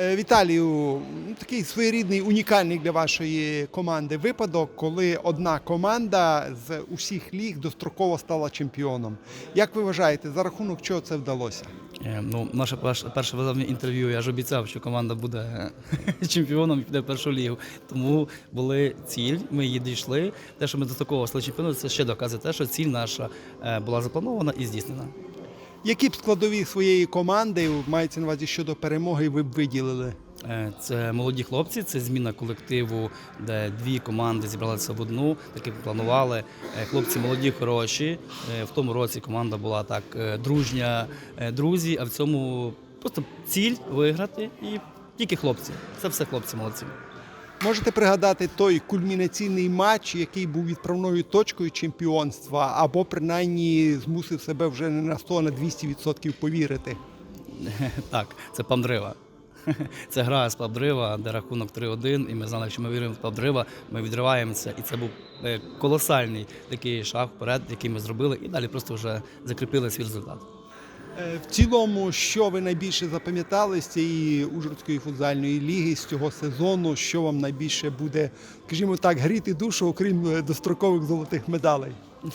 Е, Віталію, ну, такий своєрідний унікальний для вашої команди випадок, коли одна команда з усіх ліг достроково стала чемпіоном. Як ви вважаєте, за рахунок чого це вдалося? Е, Ну, наше перше, перше інтерв'ю. Я ж обіцяв, що команда буде чемпіоном і піде в першу лігу. Тому були ціль, ми її дійшли. Те, що ми до такого стали чемпіоном, це ще доказує те, що ціль наша е, була запланована і здійснена. Які б складові своєї команди мається на увазі щодо перемоги, ви б виділили? Е, Це молоді хлопці, це зміна колективу, де дві команди зібралися в одну, так планували. Е, Хлопці молоді, хороші. Е, В тому році команда була так дружня, друзі, а в цьому просто ціль виграти і тільки хлопці. Це все хлопці молодці. Можете пригадати той кульмінаційний матч, який був відправною точкою чемпіонства, або принаймні змусив себе вже не на 100, а на 200% повірити? Так, це Памдрива. Це гра з Павдрива, де рахунок 3-1, і ми знали, що ми віримо в Павдрива, ми відриваємося. І це був е, колосальний такий шаг вперед, який ми зробили, і далі просто вже закріпили свій результат. Е, В цілому, що ви найбільше запам'ятали з цієї Ужгородської футзальної ліги з цього сезону, що вам найбільше буде, скажімо так, гріти душу, окрім е, дострокових золотих медалей?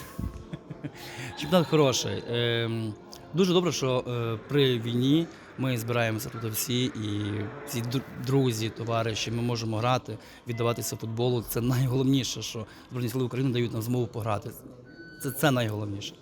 Чемпіонат хороший. Ем, Дуже добре, що е, при війні ми збираємося тут всі, і дру- друзі, товариші, ми можемо грати, віддаватися футболу. Це найголовніше, що Збройні сили України дають нам змогу пограти. Це, це найголовніше.